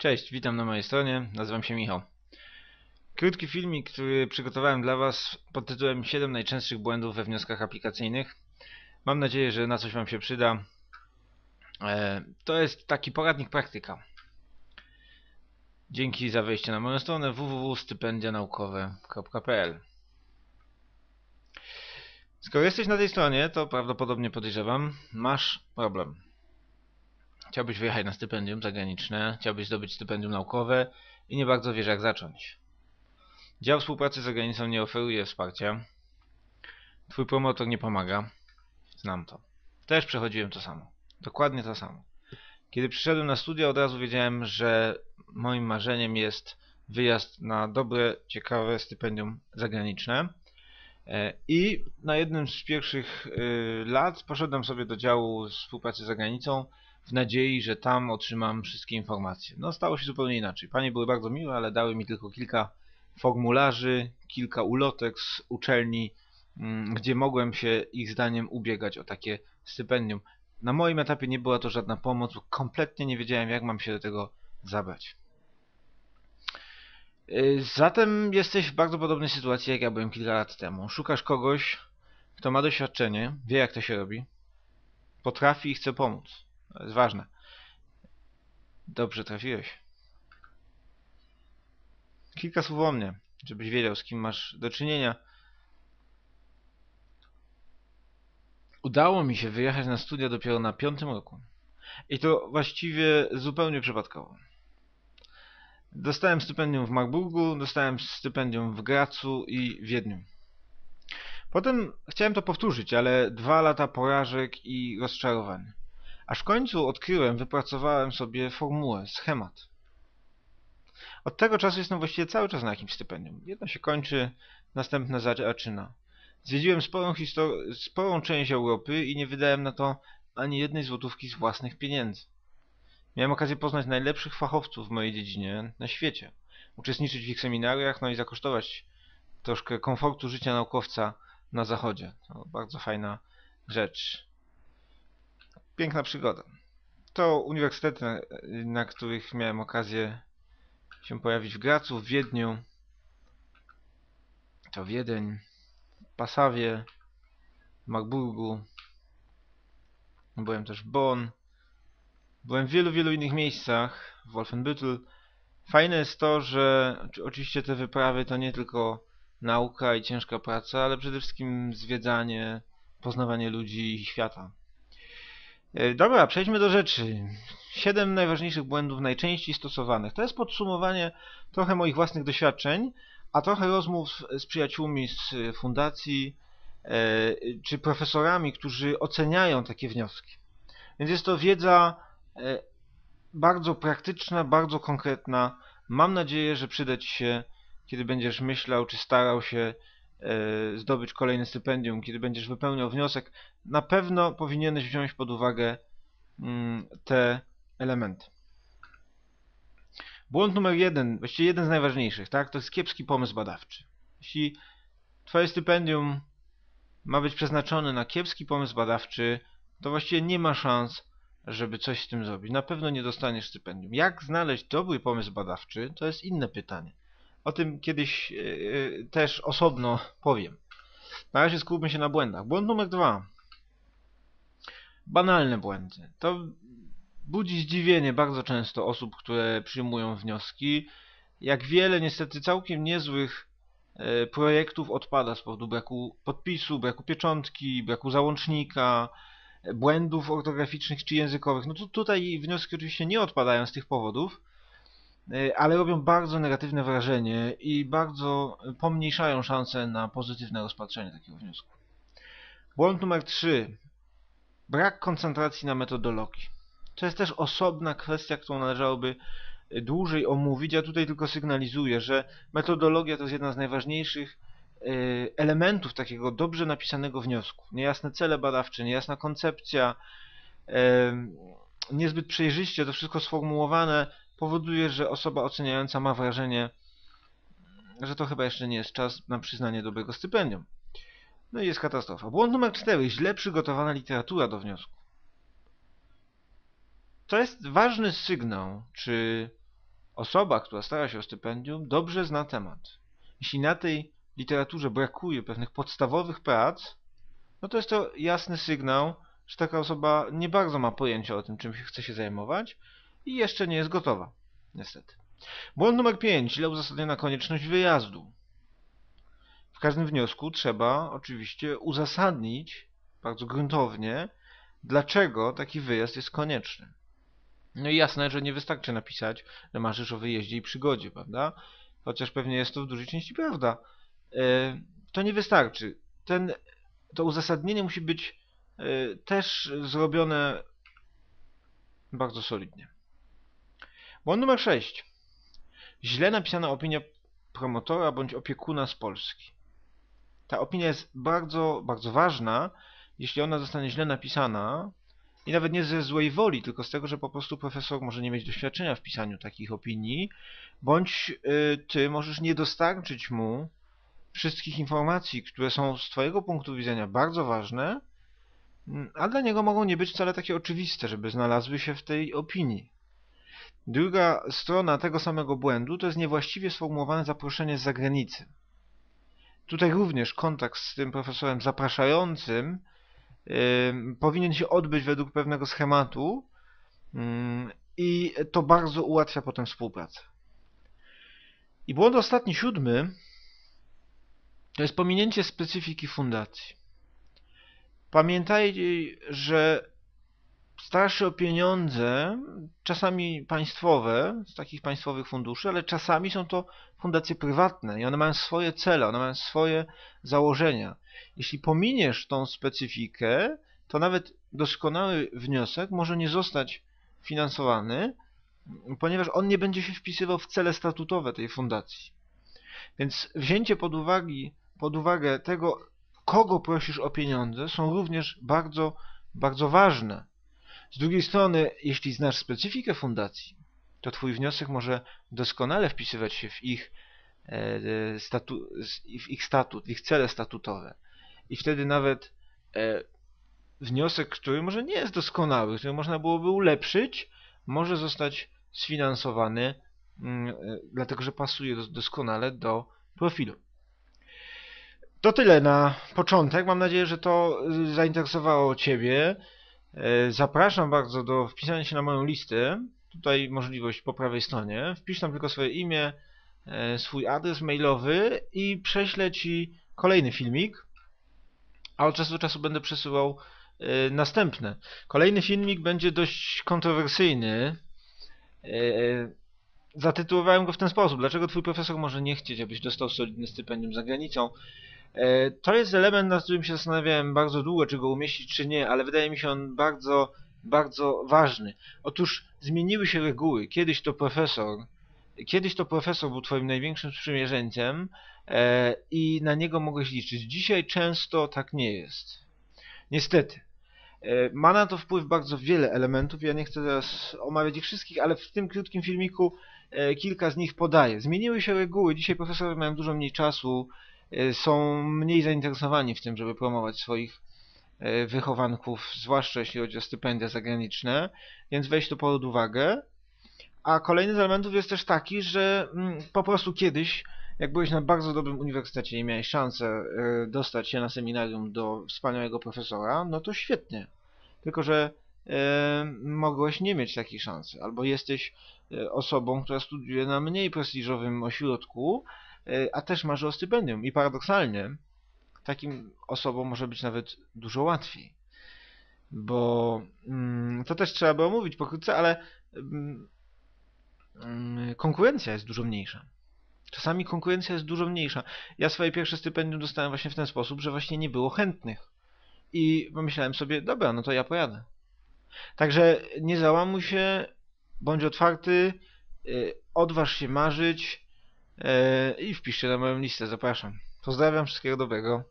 Cześć, witam na mojej stronie, nazywam się Michał. Krótki filmik, który przygotowałem dla Was pod tytułem 7 najczęstszych błędów we wnioskach aplikacyjnych. Mam nadzieję, że na coś Wam się przyda. E, to jest taki poradnik praktyka. Dzięki za wejście na moją stronę www.stypendianaukowe.pl Skoro jesteś na tej stronie, to prawdopodobnie podejrzewam, masz problem. Chciałbyś wyjechać na stypendium zagraniczne, chciałbyś zdobyć stypendium naukowe i nie bardzo wiesz jak zacząć. Dział współpracy z zagranicą nie oferuje wsparcia. Twój promotor nie pomaga. Znam to. Też przechodziłem to samo. Dokładnie to samo. Kiedy przyszedłem na studia od razu wiedziałem, że moim marzeniem jest wyjazd na dobre, ciekawe stypendium zagraniczne. E, I na jednym z pierwszych y, lat poszedłem sobie do działu współpracy z zagranicą w nadziei, że tam otrzymam wszystkie informacje. No stało się zupełnie inaczej. Panie były bardzo miłe, ale dały mi tylko kilka formularzy, kilka ulotek z uczelni, mm, gdzie mogłem się ich zdaniem ubiegać o takie stypendium. Na moim etapie nie była to żadna pomoc, kompletnie nie wiedziałem jak mam się do tego zabrać. Y, zatem jesteś w bardzo podobnej sytuacji jak ja byłem kilka lat temu. Szukasz kogoś, kto ma doświadczenie, wie jak to się robi, potrafi i chce pomóc. To jest ważne. Dobrze trafiłeś. Kilka słów o mnie, żebyś wiedział, z kim masz do czynienia. Udało mi się wyjechać na studia dopiero na piątym roku. I to właściwie zupełnie przypadkowo. Dostałem stypendium w Marburgu, dostałem stypendium w Gracu i Wiedniu. Potem chciałem to powtórzyć, ale dwa lata porażek i rozczarowań. Aż w końcu odkryłem, wypracowałem sobie formułę, schemat. Od tego czasu jestem właściwie cały czas na jakimś stypendium. Jedno się kończy, następne zaczyna. Zwiedziłem sporą, sporą część Europy i nie wydałem na to ani jednej złotówki z własnych pieniędzy. Miałem okazję poznać najlepszych fachowców w mojej dziedzinie na świecie, uczestniczyć w ich seminariach, no i zakosztować troszkę komfortu życia naukowca na zachodzie. To bardzo fajna rzecz piękna przygoda. To uniwersytety, na, na których miałem okazję się pojawić w Gracu, w Wiedniu, to Wiedeń, Pasawie, w Marburgu, byłem też w Bonn, byłem w wielu, wielu innych miejscach, w Wolfenbüttel. Fajne jest to, że oczywiście te wyprawy to nie tylko nauka i ciężka praca, ale przede wszystkim zwiedzanie, poznawanie ludzi i świata. E, dobra, przejdźmy do rzeczy. Siedem najważniejszych błędów najczęściej stosowanych. To jest podsumowanie trochę moich własnych doświadczeń, a trochę rozmów z przyjaciółmi z fundacji e, czy profesorami, którzy oceniają takie wnioski. Więc jest to wiedza e, bardzo praktyczna, bardzo konkretna. Mam nadzieję, że przyda Ci się, kiedy będziesz myślał czy starał się E, zdobyć kolejne stypendium, kiedy będziesz wypełniał wniosek, na pewno powinieneś wziąć pod uwagę mm, te elementy. Błąd numer jeden, właściwie jeden z najważniejszych, tak, to jest kiepski pomysł badawczy. Jeśli Twoje stypendium ma być przeznaczone na kiepski pomysł badawczy, to właściwie nie ma szans, żeby coś z tym zrobić. Na pewno nie dostaniesz stypendium. Jak znaleźć dobry pomysł badawczy, to jest inne pytanie. O tym kiedyś e, e, też osobno powiem. Na razie skupmy się na błędach. Błąd numer dwa. Banalne błędy. To budzi zdziwienie bardzo często osób, które przyjmują wnioski. Jak wiele niestety całkiem niezłych e, projektów odpada z powodu braku podpisu, braku pieczątki, braku załącznika, błędów ortograficznych czy językowych. No to tutaj wnioski oczywiście nie odpadają z tych powodów, ale robią bardzo negatywne wrażenie i bardzo pomniejszają szanse na pozytywne rozpatrzenie takiego wniosku. Błąd numer 3. Brak koncentracji na metodologii. To jest też osobna kwestia, którą należałoby dłużej omówić. Ja tutaj tylko sygnalizuję, że metodologia to jest jedna z najważniejszych e, elementów takiego dobrze napisanego wniosku. Niejasne cele badawcze, niejasna koncepcja, e, niezbyt przejrzyście to wszystko sformułowane powoduje, że osoba oceniająca ma wrażenie, że to chyba jeszcze nie jest czas na przyznanie dobrego stypendium. No i jest katastrofa. Błąd numer 4. Źle przygotowana literatura do wniosku. To jest ważny sygnał, czy osoba, która stara się o stypendium, dobrze zna temat. Jeśli na tej literaturze brakuje pewnych podstawowych prac, no to jest to jasny sygnał, że taka osoba nie bardzo ma pojęcia o tym, czym chce się zajmować i jeszcze nie jest gotowa, niestety. Błąd numer 5. Źle uzasadniona konieczność wyjazdu. W każdym wniosku trzeba oczywiście uzasadnić bardzo gruntownie, dlaczego taki wyjazd jest konieczny. No i jasne, że nie wystarczy napisać, że marzysz o wyjeździe i przygodzie, prawda? Chociaż pewnie jest to w dużej części prawda. E, to nie wystarczy. Ten, to uzasadnienie musi być e, też zrobione bardzo solidnie. Błąd numer 6. Źle napisana opinia promotora bądź opiekuna z Polski. Ta opinia jest bardzo, bardzo ważna, jeśli ona zostanie źle napisana i nawet nie ze złej woli, tylko z tego, że po prostu profesor może nie mieć doświadczenia w pisaniu takich opinii, bądź y, ty możesz nie dostarczyć mu wszystkich informacji, które są z twojego punktu widzenia bardzo ważne, mm, a dla niego mogą nie być wcale takie oczywiste, żeby znalazły się w tej opinii. Druga strona tego samego błędu to jest niewłaściwie sformułowane zaproszenie z zagranicy. Tutaj również kontakt z tym profesorem zapraszającym powinien się odbyć według pewnego schematu i to bardzo ułatwia potem współpracę. I błąd ostatni, siódmy, to jest pominięcie specyfiki fundacji. Pamiętajcie, że starszy o pieniądze, czasami państwowe, z takich państwowych funduszy, ale czasami są to fundacje prywatne i one mają swoje cele, one mają swoje założenia. Jeśli pominiesz tą specyfikę, to nawet doskonały wniosek może nie zostać finansowany, ponieważ on nie będzie się wpisywał w cele statutowe tej fundacji. Więc wzięcie pod, uwagi, pod uwagę tego, kogo prosisz o pieniądze, są również bardzo, bardzo ważne. Z drugiej strony, jeśli znasz specyfikę fundacji, to Twój wniosek może doskonale wpisywać się w ich, e, statu, w ich statut, ich cele statutowe. I wtedy nawet e, wniosek, który może nie jest doskonały, który można byłoby ulepszyć, może zostać sfinansowany, mm, e, dlatego że pasuje doskonale do profilu. To tyle na początek. Mam nadzieję, że to zainteresowało Ciebie. E, zapraszam bardzo do wpisania się na moją listę. Tutaj możliwość po prawej stronie. Wpisz tam tylko swoje imię, e, swój adres mailowy i prześlę Ci kolejny filmik. A od czasu do czasu będę przesyłał e, następne. Kolejny filmik będzie dość kontrowersyjny. Zatytułowałem go w ten sposób. Dlaczego Twój profesor może nie chcieć, abyś dostał solidne stypendium za granicą? E, to jest element, nad którym się zastanawiałem bardzo długo, czy go umieścić, czy nie, ale wydaje mi się on bardzo, bardzo ważny. Otóż zmieniły się reguły. Kiedyś to profesor, kiedyś to profesor był twoim największym sprzymierzeńcem e, i na niego mogłeś liczyć. Dzisiaj często tak nie jest. Niestety. E, ma na to wpływ bardzo wiele elementów. Ja nie chcę teraz omawiać ich wszystkich, ale w tym krótkim filmiku kilka z nich podaję. Zmieniły się reguły. Dzisiaj profesorowie mają dużo mniej czasu, są mniej zainteresowani w tym, żeby promować swoich y, wychowanków, zwłaszcza jeśli chodzi o stypendia zagraniczne, więc weź to pod uwagę. A kolejny z elementów jest też taki, że mm, po prostu kiedyś, jak byłeś na bardzo dobrym uniwersytecie i miałeś szansę y, dostać się na seminarium do wspaniałego profesora, no to świetnie. Tylko, że mogłeś nie mieć takiej szansy, albo jesteś osobą, która studiuje na mniej prestiżowym ośrodku, E, a też marzy o stypendium. I paradoksalnie takim osobom może być nawet dużo łatwiej. Bo mm, to też trzeba by omówić pokrótce, ale mm, mm, konkurencja jest dużo mniejsza. Czasami konkurencja jest dużo mniejsza. Ja swoje pierwsze stypendium dostałem właśnie w ten sposób, że właśnie nie było chętnych. I pomyślałem sobie, dobra, no to ja pojadę. Także nie załamuj się, bądź otwarty, y, odważ się marzyć, E, i wpiszcie na moją listę, zapraszam. Pozdrawiam, wszystkiego dobrego.